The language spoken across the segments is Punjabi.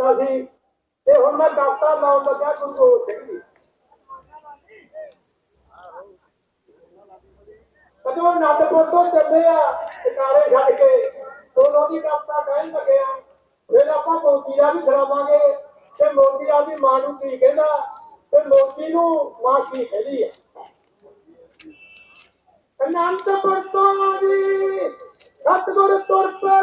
ਕੀਤਾ ਸੀ ਤੇ ਹੁਣ ਮੈਂ ਡਾਕਟਰ ਲਾਉਣ ਲੱਗਿਆ ਗੁਰੂ ਗੋਬਿੰਦ ਸਿੰਘ ਜੀ ਕਦੋਂ ਅਨੰਦਪੁਰ ਤੋਂ ਚੱਲੇ ਆ ਟਿਕਾਰੇ ਛੱਡ ਕੇ ਉਦੋਂ ਦੀ ਕਪਤਾ ਕਹਿਣ ਲੱਗੇ ਫਿਰ ਆਪਾਂ ਮੋਦੀ ਦਾ ਵੀ ਖਰਾਵਾਂਗੇ ਤੇ ਮੋਦੀ ਦਾ ਵੀ ਮਾਂ ਨੂੰ ਕੀ ਕਹਿੰਦਾ, ਤੇ ਮੋਦੀ ਨੂੰ ਮਾਂ ਕੀ ਕਹਿੰਦੀ ਆ। ਅਨੰਦਪੁਰ ਤੋਂ ਜੀ, ਸਤਿਗੁਰ ਤੁਰ ਪੈ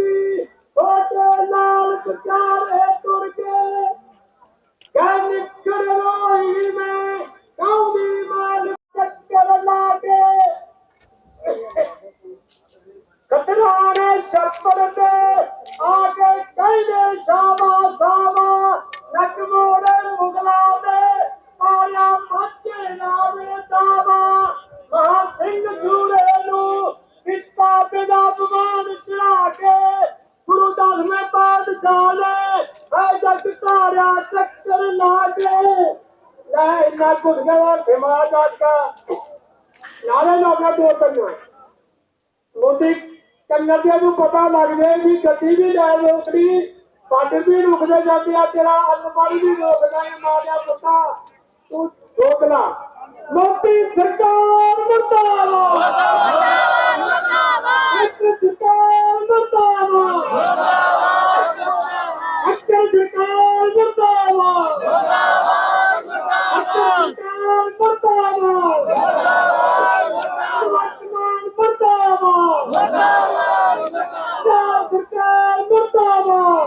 ਪਾਤਸ਼ਾਹ ਨੇ ਐ ਜਗ ਧਾਰਿਆ ਚੱਕਰ ਲਾ ਕੇ ਲੈ ਇੰਨਾ ਕੁਝ ਗਿਆ ਖਿਮਾ ਜਾਟਾ ਨਾਲੇ ਲੋਕਾਂ ਦੋ ਕੰਨਾਂ ਮੋਦੀ ਕੰਨਿਆਂ ਨੂੰ ਪਤਾ ਲੱਗ ਜਾਏ ਵੀ ਗੱਡੀ ਵੀ ਲੈ ਰੋਕਦੀ ਪੱਟ ਵੀ ਰੁਕਦੇ ਜਾਂਦੇ ਆ ਤੇਰਾ ਅਲਮਾਰੀ ਵੀ ਰੋਕਦਾ ਹੈ ਮਾਰਿਆ ਪੁੱਤਾ ਤੂੰ ਰੋਕਣਾ ਮੋਦੀ ਸਰਕਾਰ ਮੁਰਦਾਬਾਦ